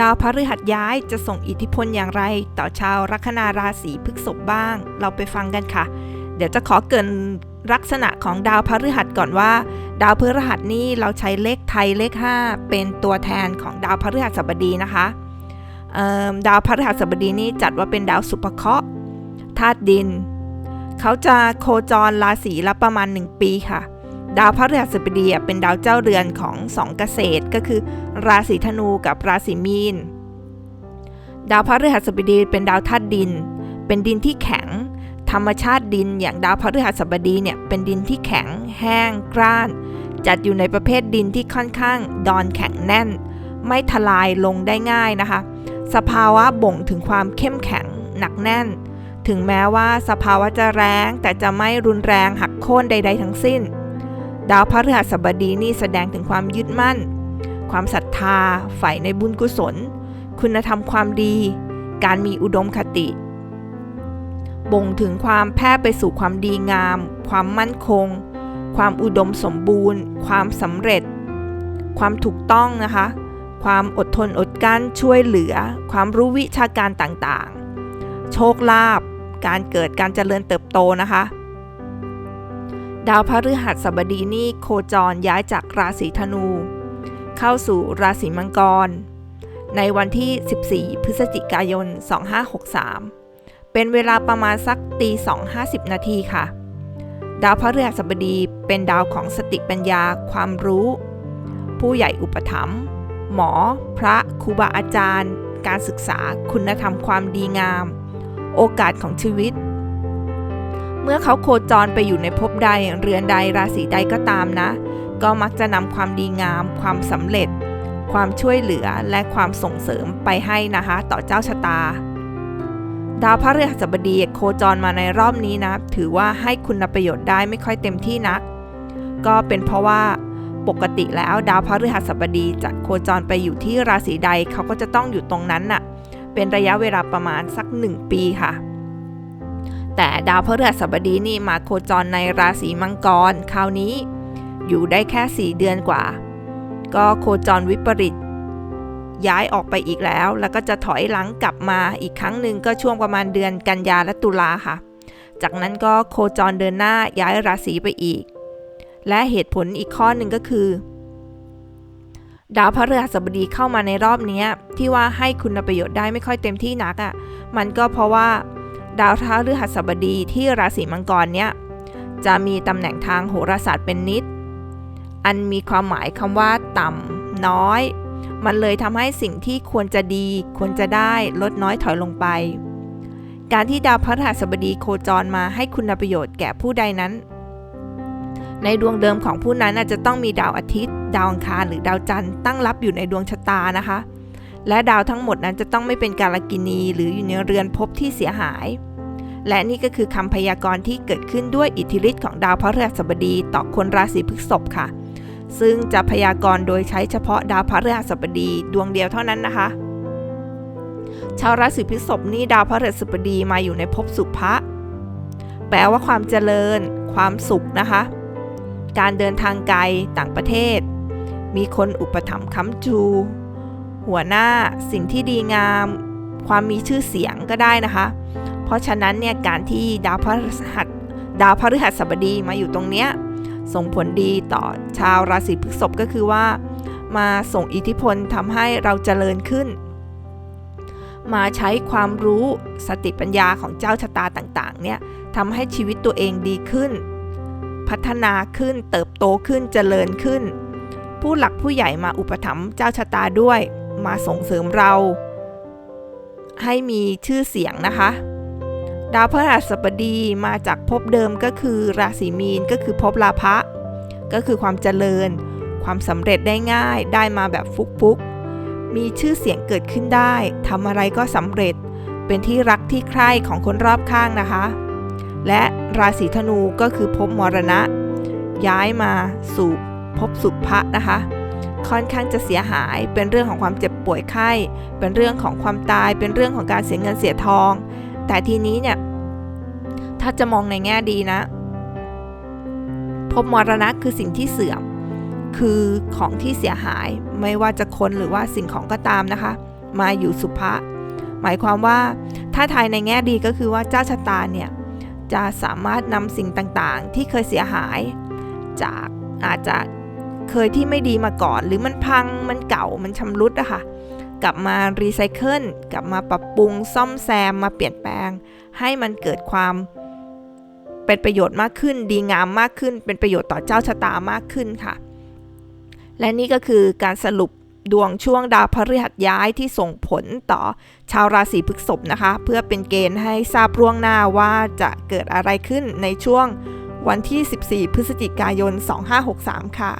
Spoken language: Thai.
ดาวพฤหัสย้ายจะส่งอิทธิพลอย่างไร ต่อชาวลัคนาราศีพฤษภบ้าง เราไปฟังกันค่ะ เดี๋ยวจะขอเกินลักษณะของดาวพฤหัสก่อนว่า ดาวพฤหัสนี่เราใช้เลขไทยเลข 5 เป็นตัวแทนของดาวพฤหัสบดีนะคะดาวพฤหัสบดีนี่จัดว่าเป็นดาวสุภเคราะห์ธาตุดิน เขาจะโคจรราศีละประมาณ 1 ปีค่ะ ดาวพฤหัสบดีเป็นดาวเจ้าเรือนของสองเกษตรก็คือ ราศีธนูกับราศีมีน ดาวพฤหัสบดีเป็นดาวธาตุดิน เป็นดินที่แข็ง ธรรมชาติดินอย่างดาวพฤหัสบดีเนี่ยเป็นดินที่แข็ง แห้ง กร้าน จัดอยู่ในประเภทดินที่ค่อนข้างดอนแข็งแน่น ไม่ทลายลงได้ง่ายนะคะ สภาวะบ่งถึงความเข้มแข็งหนักแน่น ถึงแม้ว่าสภาวะจะแรงแต่จะไม่รุนแรงหักโค่นใด ๆ ทั้งสิ้น ดาวพฤหัสบดีนี่แสดงถึงความยึดมั่น ความศรัทธาใฝ่ในบุญกุศล คุณธรรมความดี การมีอุดมคติ บ่งถึงความแพร่ไปสู่ความดีงาม ความมั่นคง ความอุดมสมบูรณ์ ความสำเร็จ ความถูกต้องนะคะ ความอดทนอดกั้นช่วยเหลือ ความรู้วิชาการต่างๆ โชคลาภการเกิดการเจริญเติบโตนะคะดาวพฤหัสบดีนี่โคจรย้ายจากราศีธนู เข้าสู่ราศีมังกร ในวันที่ 14 พฤศจิกายน 2563 เป็นเวลาประมาณสักตี2.50 นาทีค่ะ ดาวพฤหัสบดีเป็นดาวของสติปัญญาความรู้ ผู้ใหญ่อุปถัมภ์หมอ พระครูบาอาจารย์ การศึกษาคุณธรรมความดีงาม โอกาสของชีวิต เมื่อเขาโคจรไปอยู่ในภพใดเรือนใดราศีใดก็ตามนะ ก็มักจะนำความดีงาม ความสำเร็จ ความช่วยเหลือและความส่งเสริมไปให้นะคะ ต่อเจ้าชะตา ดาวพระฤหัสบดีโคจรมาในรอบนี้นะ ถือว่าให้คุณประโยชน์ได้ไม่ค่อยเต็มที่นัก ก็เป็นเพราะว่าปกติแล้วดาวพระฤหัสบดีจะโคจรไปอยู่ที่ราศีใดเขาก็จะต้องอยู่ตรงนั้นน่ะ เป็นระยะเวลาประมาณสัก 1 ปีค่ะ แต่ดาวพฤหัสบดีนี่มาโคจรในราศีมังกร คราวนี้ อยู่ได้แค่ 4 เดือนกว่า ก็โคจรวิปริต ย้ายออกไปอีกแล้ว แล้วก็จะถอยหลังกลับมาอีกครั้งหนึ่งก็ช่วงประมาณเดือนกันยาและตุลาค่ะ จากนั้นก็โคจรเดินหน้าย้ายราศีไปอีก และเหตุผลอีกข้อหนึ่งก็คือ ดาวพฤหัสบดีเข้ามาในรอบนี้ที่ว่าให้คุณประโยชน์ได้ไม่ค่อยเต็มที่นักอะ่ะ มันก็เพราะว่าดาวพฤหัสบดีที่ราศีมังกรเนี่ยจะมีตำแหน่งทางโหราศาสตร์เป็นนิด อันมีความหมายคำว่าต่ำน้อย มันเลยทำให้สิ่งที่ควรจะดี ควรจะได้ลดน้อยถอยลงไป การที่ดาวพฤหัสบดีโคจรมาให้คุณประโยชน์แก่ผู้ใดนั้น ในดวงเดิมของผู้นั้นอาจจะต้องมีดาวอาทิตย์ ดาวอังคารหรือดาวจันทร์ตั้งรับอยู่ในดวงชะตานะคะ และดาวทั้งหมดนั้นจะต้องไม่เป็นการกินี หรืออยู่ในเรือนภพที่เสียหายและนี่ก็คือคำพยากรณ์ที่เกิดขึ้นด้วยอิทธิฤทธิ์ของดาวพฤหัสบดีต่อคนราศีพฤษภค่ะ ซึ่งจะพยากรณ์โดยใช้เฉพาะดาวพฤหัสบดีดวงเดียวเท่านั้นนะคะ ชาวราศีพฤษภนี่ดาวพฤหัสบดีมาอยู่ในภพสุภะแปลว่าความเจริญ ความสุขนะคะ การเดินทางไกลต่างประเทศ มีคนอุปถัมภ์ค้ำจู หัวหน้าสิ่งที่ดีงาม ความมีชื่อเสียงก็ได้นะคะ เพราะฉะนั้นเนี่ยการที่ดาวพฤหัสดาวพฤหัสบดีมาอยู่ตรงเนี้ย ส่งผลดีต่อชาวราศีพฤษภก็คือว่า มาส่งอิทธิพลทำให้เราเจริญขึ้น มาใช้ความรู้สติปัญญาของเจ้าชะตาต่างๆเนี่ยทำให้ชีวิตตัวเองดีขึ้น พัฒนาขึ้นเติบโตขึ้นเจริญขึ้น ผู้หลักผู้ใหญ่มาอุปถัมภ์เจ้าชะตาด้วย มาส่งเสริมเรา ให้มีชื่อเสียงนะคะ ดาวพฤหัสบดีมาจากภพเดิมก็คือราศีมีนก็คือภพลาภะก็คือความเจริญ ความสำเร็จได้ง่าย ได้มาแบบฟุกๆมีชื่อเสียงเกิดขึ้นได้ทำอะไรก็สำเร็จ เป็นที่รักที่ใคร่ของคนรอบข้างนะคะ และราศีธนูก็คือภพมรณะ ย้ายมาสู่ภพสุภะนะคะ ค่อนข้างจะเสียหายเป็นเรื่องของความเจ็บป่วยไข้ เป็นเรื่องของความตาย เป็นเรื่องของการเสียเงินเสียทอง แต่ทีนี้เนี่ย ถ้าจะมองในแง่ดีนะภพมรณะคือสิ่งที่เสื่อม คือของที่เสียหายไม่ว่าจะคนหรือว่าสิ่งของก็ตามนะคะ มาอยู่สุภะหมายความว่าถ้าทายในแง่ดีก็คือว่าเจ้าชะตาเนี่ยจะสามารถนำสิ่งต่างๆ ที่เคยเสียหาย จากอาจจะเคยที่ไม่ดีมาก่อน หรือมันพังมันเก่ามันชำรุดอะค่ะ กลับมารีไซเคิลกลับมาปรับปรุงซ่อมแซมมาเปลี่ยนแปลง ให้มันเกิดความเป็นประโยชน์มากขึ้น ดีงามมากขึ้น เป็นประโยชน์ต่อเจ้าชะตามากขึ้นค่ะ และนี่ก็คือการสรุปดวงช่วงดาวพฤหัสย้ายที่ส่งผลต่อชาวราศีพฤษภนะคะ เพื่อเป็นเกณฑ์ให้ทราบล่วงหน้าว่าจะเกิดอะไรขึ้นในช่วงวันที่ 14 พฤศจิกายน 2563 ค่ะ